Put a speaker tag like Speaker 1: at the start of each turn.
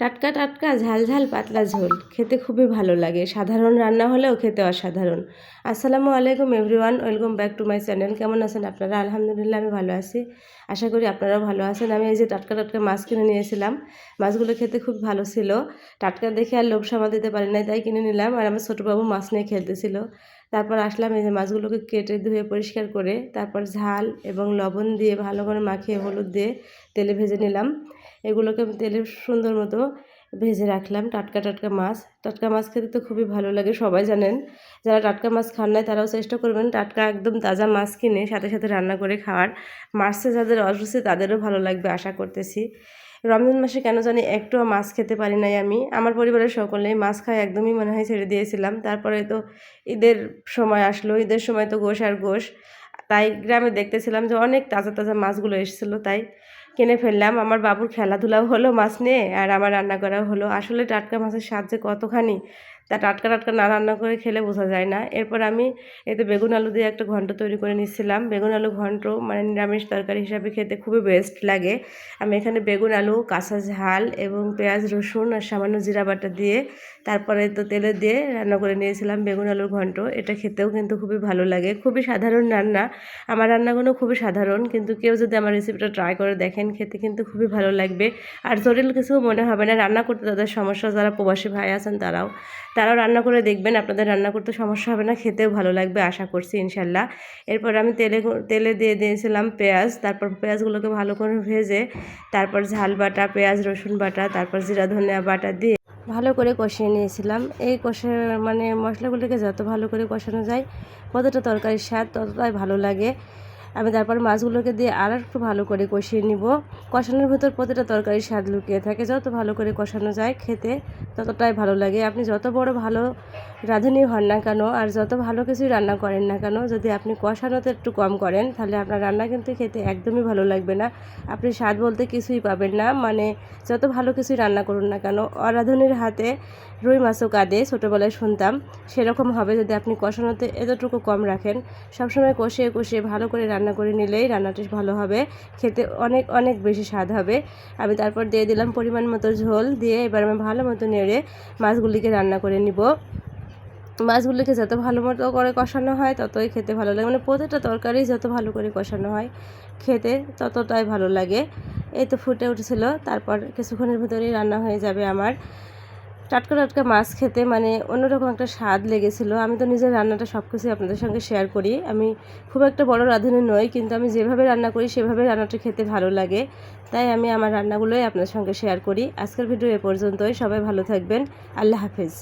Speaker 1: টাটকা টাটকা, ঝাল ঝাল, পাতলা ঝোল। খেতে খুবই ভালো লাগে। সাধারণ রান্না হলেও খেতে অসাধারণ। আসসালামু আলাইকুম everyone welcome back to my channel কেমন আছেন আপনারা? আলহামদুলিল্লাহ, আমি ভালো আছি। আশা করি আপনারাও ভালো আছেন। আমি এই যে টাটকা টাটকা মাছ কিনে নিয়েছিলাম। মাছগুলো খেতে খুব ভালো ছিল। টাটকা দেখে আর লোভ সামাল দিতে পারি নাই, তাই কিনে নিলাম। আর আমার ছোটো বাবু মাছ নিয়ে খেলতেছিল। তারপর আসলাম এই মাছগুলোকে কেটে ধুয়ে পরিষ্কার করে তারপর ঝাল এবং লবণ দিয়ে ভালো করে মাখিয়ে হলুদ দিয়ে তেলে ভেজে নিলাম। এগুলোকে আমি তেলে সুন্দর মতো ভেজে রাখলাম, টাটকা টাটকা মাছ। টাটকা মাছ খেতে তো খুবই ভালো লাগে, সবাই জানেন। যারা টাটকা মাছ খান নাই, তারাও চেষ্টা করবেন টাটকা একদম তাজা মাছ কিনে সাথে সাথে রান্না করে খাওয়ার। মাছে যাদের অসুস্থ তাদেরও ভালো লাগবে, আশা করতেছি। রমজান মাসে কেন জানি একটু মাছ খেতে পারি নাই আমি। আমার পরিবারের সকলেই মাছ খায় একদমই মনে হয় ছেড়ে দিয়েছিলাম। তারপরে তো ঈদের সময় আসলো। ঈদের সময় তো গোশ আর গোশ। তাই গ্রামে দেখতেছিলাম যে অনেক তাজা তাজা মাছগুলো এসেছিল তাই কিনে ফেললাম। আমার বাবুর খেলাধুলাও হলো মাছ নিয়ে আর আমার রান্না করাও হলো। আসলে টাটকা মাছের সাহায্যে কতখানি তা টাটকা টাটকা না রান্না করে খেলে বোঝা যায় না। এরপর আমি এতে বেগুন আলু দিয়ে একটা ঘন্ট তৈরি করে নিচ্ছিলাম। বেগুন আলু ঘন্ট মানে নিরামিষ তরকারি হিসাবে খেতে খুবই বেস্ট লাগে। আমি এখানে বেগুন আলু, কাঁচা ঝাল এবং পেঁয়াজ, রসুন আর সামান্য জিরা বাটা দিয়ে তারপরে তো তেলে দিয়ে রান্না করে নিয়েছিলাম বেগুন আলুর ঘন্ট। এটা খেতেও কিন্তু খুবই ভালো লাগে। খুবই সাধারণ রান্না। আমার রান্নাগুলো খুবই সাধারণ কিন্তু কেউ যদি আমার রেসিপিটা ট্রাই করে দেখেন খেতে কিন্তু খুবই ভালো লাগবে। আর জটিল কিছু মনে হবে না, রান্না করতে তাদের সমস্যা, যারা প্রবাসী ভাই আছেন তারাও। তারাও রান্না করে দেখবেন, আপনাদের রান্না করতে সমস্যা হবে না, খেতেও ভালো লাগবে, আশা করছি ইনশাল্লাহ। এরপর আমি তেলে তেলে দিয়ে দিয়েছিলাম পেঁয়াজ, তারপর পেঁয়াজগুলোকে ভালো করে ভেজে, তারপর ঝাল বাটা, পেঁয়াজ, রসুন বাটা, তারপর জিরা, ধনিয়া বাটা দিয়ে ভালো করে কষিয়ে নিয়েছিলাম। এই কষে মানে মশলাগুলোকে যত ভালো করে কষানো যায়, কতটা তরকারির স্বাদ ততটাই ভালো লাগে। আমি তারপর মাছগুলোকে দিয়ে আর একটু ভালো করে কষিয়ে নিব। কষানোর ভেতর প্রতিটা তরকারির স্বাদ লুকিয়ে থাকে। যত ভালো করে কষানো যায় খেতে, ততটাই ভালো লাগে। আপনি যত বড় ভালো রাঁধুনি হন না কেন আর যত ভালো কিছুই রান্না করেন না কেন, যদি আপনি কষানোতে একটু কম করেন, তাহলে আপনার রান্না কিন্তু খেতে একদমই ভালো লাগবে না। আপনি স্বাদ বলতে কিছুই পাবেন না। মানে যত ভালো কিছুই রান্না করুন না কেন, অরাধুনির হাতে রুই মাছও কাঁদে, ছোটোবেলায় শুনতাম। সেরকম হবে যদি আপনি কষানোতে এতটুকু কম রাখেন। সবসময় কষিয়ে কষিয়ে ভালো করে রান্না করে নিলেই রান্নাটি ভালো হবে। খেতে অনেক অনেক বেশি স্বাদ হবে। আমি তারপর দিয়ে দিলাম পরিমাণ মতো ঝোল দিয়ে এবার আমি ভালো মতো নেড়ে মাছগুলিকে রান্না করে নিব। মাছগুলিকে যত ভালো মতো করে কষানো হয় ততই খেতে ভালো লাগে। মানে প্রতিটা তরকারি যত ভালো করে কষানো হয় খেতে ততটাই ভালো লাগে। এই তো ফুটে উঠেছিল। তারপর কিছুক্ষণের ভিতরেই রান্না হয়ে যাবে আমার। টাটকা টাটকা মাছ খেতে মানে অন্যরকম একটা স্বাদ লেগেছিল। আমি তো নিজের রান্নাটা সব কিছুই আপনাদের সঙ্গে শেয়ার করি। আমি খুব একটা বড় রাঁধুনি নই, কিন্তু আমি যেভাবে রান্না করি, সেভাবে রান্নাটা খেতে ভালো লাগে। তাই আমি আমার রান্নাগুলোই আপনাদের সঙ্গে শেয়ার করি। আজকের ভিডিও এ পর্যন্তই। সবাই ভালো থাকবেন। আল্লাহ হাফেজ।